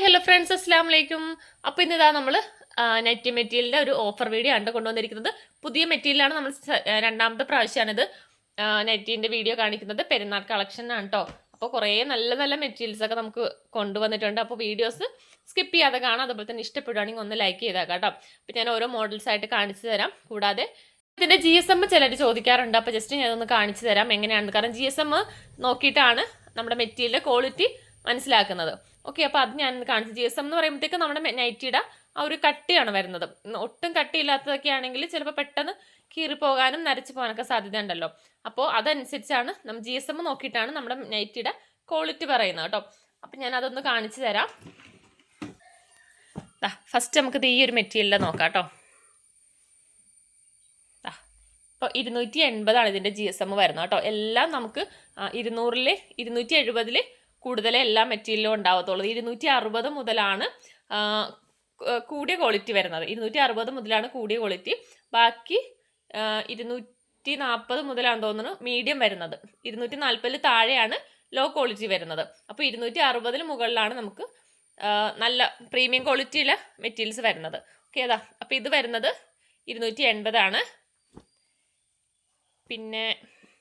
Hello friends അസ്സാം വലൈക്കും അപ്പോൾ ഇന്ന് ഇതാ നമ്മൾ നെറ്റി മെറ്റീരിയലിന്റെ ഒരു ഓഫർ വീഡിയോ ആണ് കൊണ്ടുവന്നിരിക്കുന്നത്. പുതിയ മെറ്റീരിയലാണ് നമ്മൾ രണ്ടാമത്തെ പ്രാവശ്യമാണിത് നെറ്റിന്റെ വീഡിയോ കാണിക്കുന്നത്. പെരുന്നാൾ കളക്ഷൻ ആണ് കേട്ടോ അപ്പോൾ കുറേ നല്ല നല്ല മെറ്റീരിയൽസ് ഒക്കെ നമുക്ക് കൊണ്ടുവന്നിട്ടുണ്ട്. അപ്പോൾ വീഡിയോസ് സ്കിപ്പ് ചെയ്യാതെ കാണാം. അതുപോലെ തന്നെ ഇഷ്ടപ്പെടുകയാണെങ്കിൽ ഒന്ന് ലൈക്ക് ചെയ്തേക്കാം കേട്ടോ. അപ്പോൾ ഞാൻ ഓരോ മോഡൽസ് ആയിട്ട് കാണിച്ചു തരാം. കൂടാതെ ഇതിന്റെ ജി എസ് എം ചിലർ ചോദിക്കാറുണ്ട്. അപ്പോൾ ജസ്റ്റ് ഞാൻ ഒന്ന് കാണിച്ചു തരാം എങ്ങനെയാണെന്ന്. കാരണം ജി എസ് എം നോക്കിയിട്ടാണ് നമ്മുടെ മെറ്റീരിയലിന്റെ ക്വാളിറ്റി മനസ്സിലാക്കുന്നത്. ഓക്കെ അപ്പോൾ അത് ഞാൻ കാണിച്ചു ജി എസ് എം എന്ന് പറയുമ്പോഴത്തേക്ക് നമ്മുടെ നൈറ്റിയുടെ ആ ഒരു കട്ടിയാണ് വരുന്നത്. ഒട്ടും കട്ടിയില്ലാത്തതൊക്കെ ആണെങ്കിൽ ചിലപ്പോൾ പെട്ടെന്ന് കീറി പോകാനും നരച്ചു പോകാനൊക്കെ സാധ്യത ഉണ്ടല്ലോ അപ്പോൾ അതനുസരിച്ചാണ് നമ്മൾ ജി എസ് എം നോക്കിയിട്ടാണ് നമ്മുടെ നൈറ്റിയുടെ ക്വാളിറ്റി പറയുന്നത് കേട്ടോ. അപ്പം ഞാൻ അതൊന്ന് കാണിച്ചു തരാം. ഫസ്റ്റ് നമുക്കിത് ഈ ഒരു മെറ്റീരിയലിൽ നോക്കാം കേട്ടോ. ഇപ്പോൾ ഇരുന്നൂറ്റി എൺപതാണ് ഇതിന്റെ ജി എസ് എം വരുന്നത് കേട്ടോ. എല്ലാം നമുക്ക് ഇരുന്നൂറിൽ ഇരുന്നൂറ്റി എഴുപതിൽ കൂടുതൽ എല്ലാ മെറ്റീരിയലും ഉണ്ടാവത്തുള്ളൂ. ഇരുന്നൂറ്റി അറുപത് മുതലാണ് കൂടിയ ക്വാളിറ്റി വരുന്നത്. ഇരുന്നൂറ്റി അറുപത് മുതലാണ് കൂടിയ ക്വാളിറ്റി. ബാക്കി ഇരുന്നൂറ്റി നാൽപ്പത് മുതലാണ് തോന്നുന്നു മീഡിയം വരുന്നത്. ഇരുന്നൂറ്റി നാൽപ്പതിൽ താഴെയാണ് ലോ ക്വാളിറ്റി വരുന്നത്. അപ്പോൾ ഇരുന്നൂറ്റി അറുപതിന് മുകളിലാണ് നമുക്ക് നല്ല പ്രീമിയം ക്വാളിറ്റിയിലെ മെറ്റീരിയൽസ് വരുന്നത്. ഓക്കെ അതാ അപ്പോൾ ഇത് വരുന്നത് ഇരുന്നൂറ്റി എൺപതാണ് പിന്നെ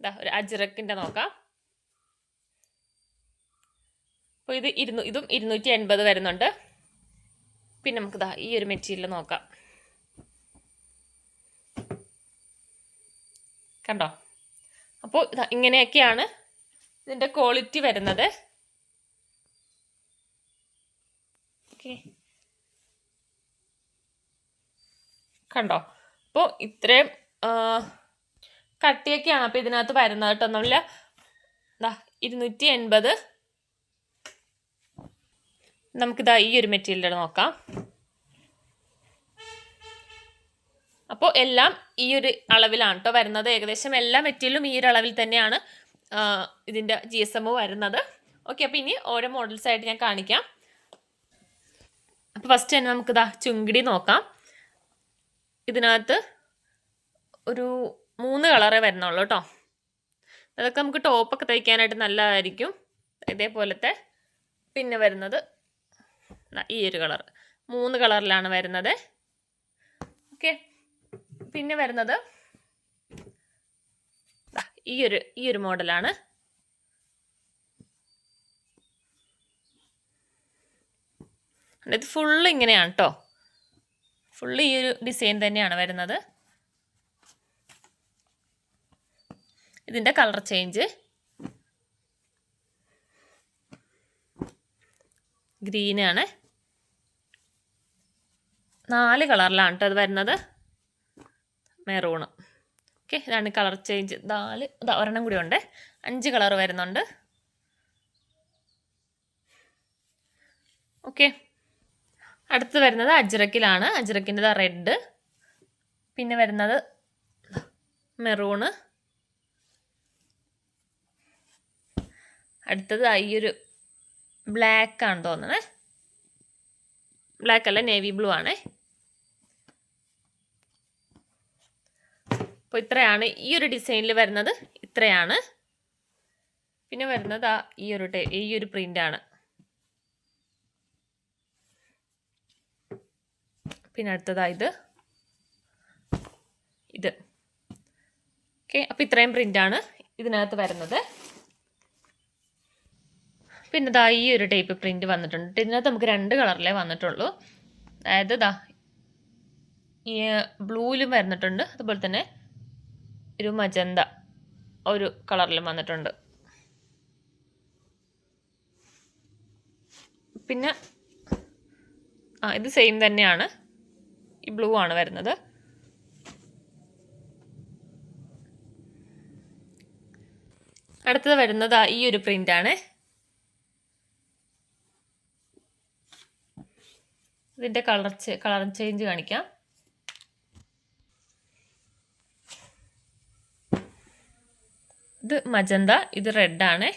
ഇതാ ഒരു അജ്രക്കിന്റെ നോക്കാം. അപ്പോൾ ഇത് ഇരുന്നൂ ഇതും ഇരുന്നൂറ്റി എൺപത് വരുന്നുണ്ട്. പിന്നെ നമുക്ക് ഇതാ ഈ ഒരു മെറ്റീരിയൽ നോക്കാം. കണ്ടോ? അപ്പോൾ ഇങ്ങനെയൊക്കെയാണ് ഇതിന്റെ ക്വാളിറ്റി വരുന്നത്. ഓക്കെ. കണ്ടോ? അപ്പോൾ ഇത്രയും കട്ടിയൊക്കെയാണ് അപ്പോൾ ഇതിനകത്ത് വരുന്നത് കേട്ടോ. നമ്മൾ ദാ ഇരുന്നൂറ്റി എൺപത് നമുക്കിതാ ഈ ഒരു മെറ്റീരിയൽ നോക്കാം. അപ്പോൾ എല്ലാം ഈ ഒരു അളവിലാണ് കേട്ടോ വരുന്നത്. ഏകദേശം എല്ലാ മെറ്റീരിയലും ഈ ഒരു അളവിൽ തന്നെയാണ് ഇതിന്റെ ജി എസ് എം വരുന്നത്. ഓക്കെ അപ്പോൾ ഇനി ഓരോ മോഡൽസ് ആയിട്ട് ഞാൻ കാണിക്കാം. അപ്പോൾ ഫസ്റ്റ് തന്നെ നമുക്കിതാ ചുങ്കിടി നോക്കാം. ഇതിനകത്ത് ഒരു മൂന്ന് കളറേ വരുന്നുള്ളൂ കേട്ടോ അതൊക്കെ നമുക്ക് ടോപ്പൊക്കെ തയ്ക്കാനായിട്ട് നല്ലതായിരിക്കും. ഇതേപോലത്തെ പിന്നെ വരുന്നത് ഈ ഒരു കളർ. മൂന്ന് കളറിലാണ് വരുന്നത്. ഓക്കെ. പിന്നെ വരുന്നത് ഈ ഒരു ഈ ഒരു മോഡലാണ്. ഇത് ഫുള്ള് ഇങ്ങനെയാണ് കേട്ടോ ഫുള്ള് ഈ ഒരു ഡിസൈൻ തന്നെയാണ് വരുന്നത്. ഇതിന്റെ കളർ ചേഞ്ച് ഗ്രീനാണ്. നാല് കളറിലാണ് കേട്ടോ അത് വരുന്നത്. മെറൂണ്. ഓക്കെ ഇതാണ് കളർ ചേഞ്ച്. നാല് ഒരെണ്ണം കൂടി ഉണ്ട്. അഞ്ച് കളർ വരുന്നുണ്ട്. ഓക്കെ അടുത്ത് വരുന്നത് അജ്രക്കിലാണ്. അജ്രക്കിന്റെ റെഡ്. പിന്നെ വരുന്നത് മെറൂണ്. അടുത്തത് ഈ ഒരു ബ്ലാക്ക് ആണ് തോന്നണേ. ബ്ലാക്ക് അല്ല നേവി ബ്ലൂ ആണേ. അപ്പോൾ ഇത്രയാണ് ഈ ഒരു ഡിസൈനിൽ വരുന്നത്. ഇത്രയാണ്. പിന്നെ വരുന്നത് ആ ഈ ഒരു ഈ ഒരു പ്രിന്റാണ് പിന്നെ അടുത്തതായി ഇത്. ഇത്. ഓക്കെ അപ്പോൾ ഇത്രയും പ്രിന്റാണ് ഇതിനകത്ത് വരുന്നത്. പിന്നെ ദാ ഈ ഒരു ടൈപ്പ് പ്രിന്റ് വന്നിട്ടുണ്ട്. ഇതിനകത്ത് നമുക്ക് രണ്ട് കളറിലേ വന്നിട്ടുള്ളൂ. അതായത് ദാ ഈ ബ്ലൂവിലും വരുന്നിട്ടുണ്ട്. അതുപോലെ തന്നെ ഒരു മജന്ത ഒരു കളറിലും വന്നിട്ടുണ്ട്. പിന്നെ ആ ഇത് സെയിം തന്നെയാണ്. ഈ ബ്ലൂ ആണ് വരുന്നത്. അടുത്തത് വരുന്നത് ഈ ഒരു പ്രിന്റാണ് ഇതിന്റെ കളർ കളർ ചേഞ്ച് കാണിക്കാം. ഇത് മജന്ത ഇത് റെഡാണ്.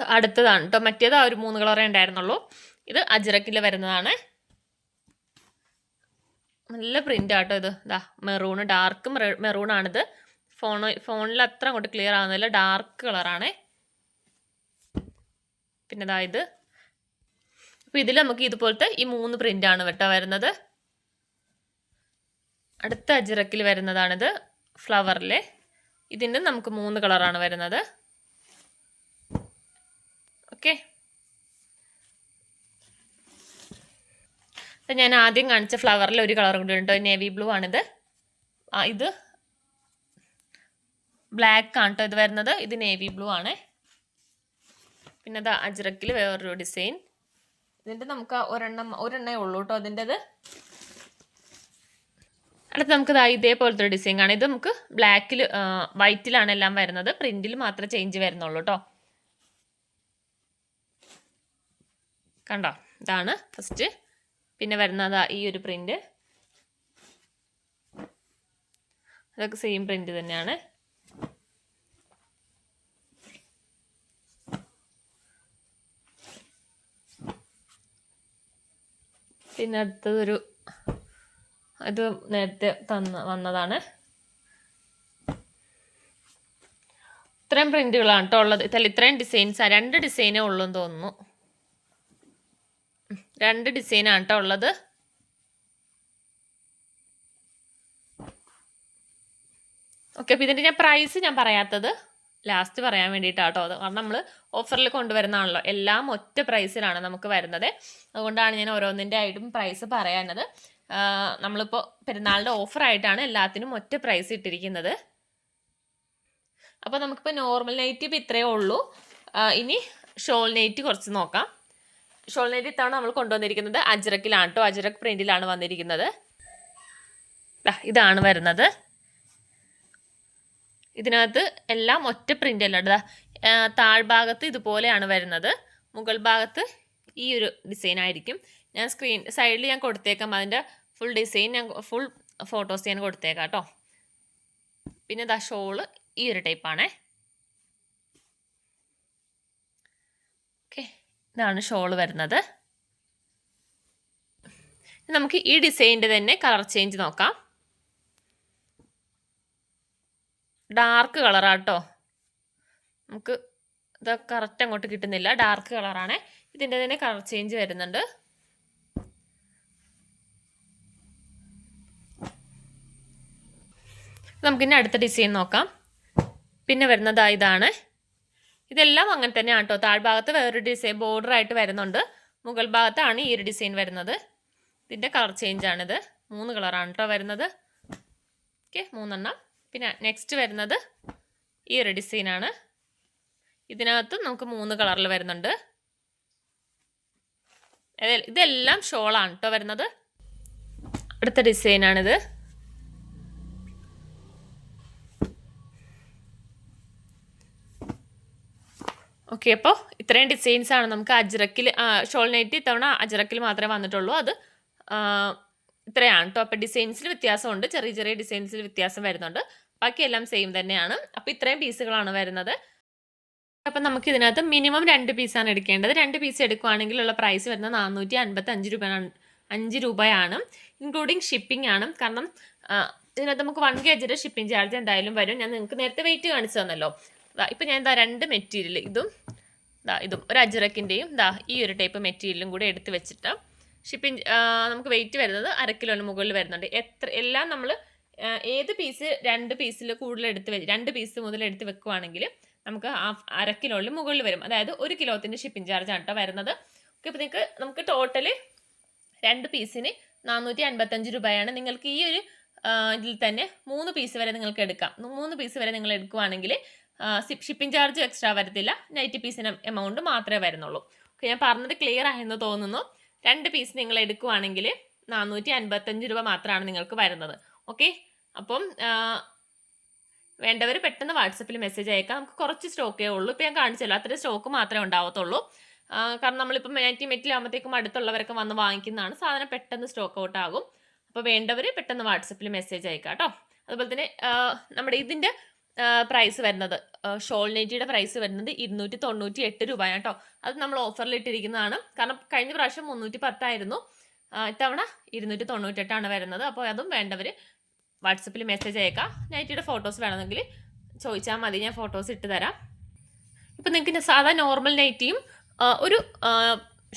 അടുത്തതാണ് കേട്ടോ മറ്റേത് ആ ഒരു മൂന്ന് കളറേ ഉണ്ടായിരുന്നുള്ളൂ. ഇത് അജിറക്കിൽ വരുന്നതാണ്. നല്ല പ്രിന്റ് ആട്ടോ ഇത്. ഇതാ മെറൂണ് ഡാർക്ക് മെറൂണാണിത് ഫോൺ ഫോണിൽ അത്ര അങ്ങോട്ട് ക്ലിയർ ആവുന്നില്ല. ഡാർക്ക് കളറാണ്. പിന്നെ ഇതാ ഇത്. അപ്പോൾ ഇതിൽ നമുക്ക് ഇതുപോലത്തെ ഈ മൂന്ന് പ്രിന്റാണ് കേട്ടോ വരുന്നത്. അടുത്ത അജിറക്കിൽ വരുന്നതാണിത്. ഫ്ലവറിലെ ഇതിന്റെ നമുക്ക് മൂന്ന് കളറാണ് വരുന്നത്. ഓക്കെ അപ്പം ഞാൻ ആദ്യം കാണിച്ച ഫ്ലവറിൽ ഒരു കളർ കൂടി ഉണ്ട്. നേവി ബ്ലൂ ആണിത്. ആ ഇത് ബ്ലാക്ക് ആണ് ഇത് വരുന്നത്. ഇത് നേവി ബ്ലൂ ആണ്. പിന്നെ അത് അജ്രക്കിൽ വേറൊരു ഡിസൈൻ ഇതിന്റെ നമുക്ക് ഒരെണ്ണം ഒരെണ്ണേ ഉള്ളൂ കേട്ടോ അതിന്റെത് അടുത്ത് നമുക്ക് ഇതാ ഇതേപോലത്തെ ഒരു ഡിസൈൻ കാണാം ഇത് നമുക്ക് ബ്ലാക്കിൽ വൈറ്റിലാണ് എല്ലാം വരുന്നത്. പ്രിന്റിൽ മാത്രമേ ചേഞ്ച് വരുന്നുള്ളൂ കേട്ടോ കണ്ടോ? ഇതാണ് ഫസ്റ്റ് പിന്നെ വരുന്നത് ഈ ഒരു പ്രിന്റ് അതൊക്കെ സെയിം പ്രിന്റ് തന്നെയാണ്. പിന്നെ അടുത്തതൊരു ഇത് നേരത്തെ തന്ന വന്നതാണ്. ഇത്രയും പ്രിന്റുകളാണ് കേട്ടോ ഉള്ളത്. ഇത്രയും ഡിസൈൻസ്. രണ്ട് ഡിസൈനേ ഉള്ളൂ എന്ന് തോന്നുന്നു. രണ്ട് ഡിസൈനാണ് കേട്ടോ ഉള്ളത്. ഓക്കെ അപ്പോൾ ഇതിന്റെ ഞാൻ പ്രൈസ് ഞാൻ പറയാത്തത് ലാസ്റ്റ് പറയാൻ വേണ്ടിയിട്ടാണ് കേട്ടോ അത്. കാരണം നമ്മൾ ഓഫറിൽ കൊണ്ടുവരുന്നതാണല്ലോ. എല്ലാം ഒറ്റ പ്രൈസിലാണ് നമുക്ക് വരുന്നത്. അതുകൊണ്ടാണ് ഞാൻ ഓരോന്നിന്റെ ആയിട്ടും പ്രൈസ് പറയാനത് നമ്മളിപ്പോൾ പെരുന്നാളിന്റെ ഓഫറായിട്ടാണ് എല്ലാത്തിനും ഒറ്റ പ്രൈസ് ഇട്ടിരിക്കുന്നത്. അപ്പോൾ നമുക്കിപ്പോൾ നോർമൽ നൈറ്റ് ഇപ്പോൾ ഇത്രയേ ഉള്ളൂ. ഇനി ഷോൾ നൈറ്റ് കുറച്ച് നോക്കാം. ഷോൾ നൈറ്റ് ഇത്തവണ നമ്മൾ കൊണ്ടുവന്നിരിക്കുന്നത് അജ്രക്കിലാണ് കേട്ടോ അജ്രക് പ്രിന്റിലാണ് വന്നിരിക്കുന്നത്. ഇതാണ് വരുന്നത്. ഇതിനകത്ത് എല്ലാം ഒറ്റ പ്രിന്റ് അല്ല താഴ്ഭാഗത്ത് ഇതുപോലെയാണ് വരുന്നത്. മുകൾ ഭാഗത്ത് ഈ ഒരു ഡിസൈൻ ആയിരിക്കും. ഞാൻ സ്ക്രീൻ സൈഡിൽ ഞാൻ കൊടുത്തേക്കാം. അതിന്റെ ഫുൾ ഡിസൈൻ ഞാൻ ഫുൾ ഫോട്ടോസ് ഞാൻ കൊടുത്തേക്കാം കേട്ടോ പിന്നെ ദാ ഷോൾ ഈ ഒരു ടൈപ്പാണേ ഓക്കെ ഇതാണ് ഷോൾ വരുന്നത്. നമുക്ക് ഈ ഡിസൈനിന്റെ തന്നെ കളർ ചേഞ്ച് നോക്കാം. ഡാർക്ക് കളറാണ് കളറാട്ടോ നമുക്ക് ഇത് കറക്റ്റ് അങ്ങോട്ട് കിട്ടുന്നില്ല. ഡാർക്ക് കളറാണ് ഇതിന്റെ തന്നെ കളർ ചേഞ്ച് വരുന്നുണ്ട്. നമുക്കിനി അടുത്ത ഡിസൈൻ നോക്കാം. പിന്നെ വരുന്നത് ഇതാണ്. ഇതെല്ലാം അങ്ങനെ തന്നെയാണ് കേട്ടോ താഴ്ഭാഗത്ത് വേറൊരു ഡിസൈൻ ബോർഡറായിട്ട് വരുന്നുണ്ട്. മുകൾ ഭാഗത്താണ് ഈ ഒരു ഡിസൈൻ വരുന്നത്. ഇതിന്റെ കളർ ചേഞ്ച് ആണിത്. മൂന്ന് കളറാണ് കേട്ടോ വരുന്നത്. ഓക്കെ മൂന്നെണ്ണം. പിന്നെ നെക്സ്റ്റ് വരുന്നത് ഈ ഒരു ഡിസൈനാണ് ഇതിനകത്ത് നമുക്ക് മൂന്ന് കളറിൽ വരുന്നുണ്ട്. ഇതെല്ലാം ഷോളാണ് കേട്ടോ വരുന്നത്. അടുത്ത ഡിസൈനാണിത് ഓക്കെ അപ്പോൾ ഇത്രയും ഡിസൈൻസ് ആണ് നമുക്ക് അജ്രക്കിൽ ഷോൾ നൈറ്റ് ഇത്തവണ അജ്രക്കിൽ മാത്രമേ വന്നിട്ടുള്ളൂ. അത് ഇത്രയാണ് കേട്ടോ അപ്പോൾ ഡിസൈൻസിൽ വ്യത്യാസമുണ്ട്. ചെറിയ ചെറിയ ഡിസൈൻസിൽ വ്യത്യാസം വരുന്നുണ്ട്. ബാക്കിയെല്ലാം സെയിം തന്നെയാണ്. അപ്പോൾ ഇത്രയും പീസുകളാണ് വരുന്നത്. അപ്പം നമുക്ക് ഇതിനകത്ത് മിനിമം രണ്ട് പീസാണ് എടുക്കേണ്ടത്. രണ്ട് പീസ് എടുക്കുകയാണെങ്കിലുള്ള പ്രൈസ് വരുന്നത് നാനൂറ്റി അൻപത്തി അഞ്ച് രൂപയാണ്. അഞ്ച് രൂപയാണ്. ഇൻക്ലൂഡിങ് ഷിപ്പിംഗ് ആണ്. കാരണം ഇതിനകത്ത് നമുക്ക് വൺ കെ ജിയുടെ ഷിപ്പിംഗ് ചാർജ് എന്തായാലും വരും. ഞാൻ നിങ്ങൾക്ക് നേരത്തെ വെയിറ്റ് കാണിച്ചു തന്നല്ലോ. ഇപ്പം ഞാൻ ഇതാ രണ്ട് മെറ്റീരിയൽ ഇതും ദാ ഇതും ഒരു അജറക്കിന്റെയും ദാ ഈ ഒരു ടൈപ്പ് മെറ്റീരിയലും കൂടെ എടുത്ത് വെച്ചിട്ട് ഷിപ്പിംഗ് നമുക്ക് വെയിറ്റ് വരുന്നത് അര കിലോന് മുകളിൽ വരുന്നുണ്ട്. എത്ര എല്ലാം നമ്മൾ ഏത് പീസ് രണ്ട് പീസിൽ കൂടുതൽ എടുത്ത് വെ- രണ്ട് പീസ് മുതൽ എടുത്ത് വെക്കുവാണെങ്കിൽ നമുക്ക് അര കിലോയിൽ മുകളിൽ വരും. അതായത് ഒരു കിലോത്തിന്റെ ഷിപ്പിംഗ് ചാർജ് ആണ് കേട്ടോ വരുന്നത്. ഓക്കെ അപ്പോൾ നിങ്ങൾക്ക് നമുക്ക് ടോട്ടൽ രണ്ട് പീസിന് നാനൂറ്റി അൻപത്തഞ്ച് രൂപയാണ്. നിങ്ങൾക്ക് ഈ ഒരു ഇതിൽ തന്നെ മൂന്ന് പീസ് വരെ നിങ്ങൾക്ക് എടുക്കാം. മൂന്ന് പീസ് വരെ നിങ്ങൾ എടുക്കുവാണെങ്കിൽ ഷിപ്പിംഗ് ചാർജ് എക്സ്ട്രാ വരത്തില്ല. നൈറ്റ് പീസിന് എമൗണ്ട് മാത്രമേ വരുന്നുള്ളൂ. ഓക്കെ ഞാൻ പറഞ്ഞത് ക്ലിയർ ആയെന്ന് തോന്നുന്നു. രണ്ട് പീസ് നിങ്ങൾ എടുക്കുവാണെങ്കിൽ നാനൂറ്റി അൻപത്തഞ്ച് രൂപ മാത്രമാണ് നിങ്ങൾക്ക് വരുന്നത്. ഓക്കെ അപ്പം വേണ്ടവർ പെട്ടെന്ന് വാട്സപ്പിൽ മെസ്സേജ് അയക്കാം. നമുക്ക് കുറച്ച് സ്റ്റോക്കേ ഉള്ളൂ. ഇപ്പോൾ ഞാൻ കാണിച്ചല്ലോ അത്രയും സ്റ്റോക്ക് മാത്രമേ ഉണ്ടാവത്തുള്ളൂ. കാരണം നമ്മളിപ്പോൾ നൈറ്റി മെറ്റിലാകുമ്പോഴത്തേക്കും അടുത്തുള്ളവരൊക്കെ വന്ന് വാങ്ങിക്കുന്നതാണ്. സാധനം പെട്ടെന്ന് സ്റ്റോക്ക് ഔട്ട് ആകും. അപ്പോൾ വേണ്ടവർ പെട്ടെന്ന് വാട്സപ്പിൽ മെസ്സേജ് അയക്കാം കേട്ടോ. അതുപോലെ തന്നെ നമ്മുടെ ഇതിന്റെ പ്രൈസ് വരുന്നത്. ഷോൾ നൈറ്റിയുടെ പ്രൈസ് വരുന്നത് ഇരുന്നൂറ്റി തൊണ്ണൂറ്റി എട്ട് രൂപയാണ് കേട്ടോ. അത് നമ്മൾ ഓഫറിൽ ഇട്ടിരിക്കുന്നതാണ്. കാരണം കഴിഞ്ഞ പ്രാവശ്യം മുന്നൂറ്റി പത്തായിരുന്നു ഇത്തവണ ഇരുന്നൂറ്റി തൊണ്ണൂറ്റെട്ടാണ് വരുന്നത്. അപ്പോൾ അതും വേണ്ടവർ വാട്സപ്പിൽ മെസ്സേജ് അയക്കാം. നൈറ്റിയുടെ ഫോട്ടോസ് വേണമെങ്കിൽ ചോദിച്ചാൽ മതി. ഞാൻ ഫോട്ടോസ് ഇട്ട് തരാം. ഇപ്പം നിങ്ങൾക്ക് സാധാ നോർമൽ നൈറ്റിയും ഒരു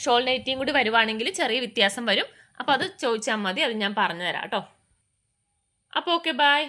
ഷോൾ നൈറ്റിയും കൂടി വരുവാണെങ്കിൽ ചെറിയ വ്യത്യാസം വരും. അപ്പോൾ അത് ചോദിച്ചാൽ മതി. അത് ഞാൻ പറഞ്ഞു തരാം കേട്ടോ. അപ്പോൾ ഓക്കെ ബായ്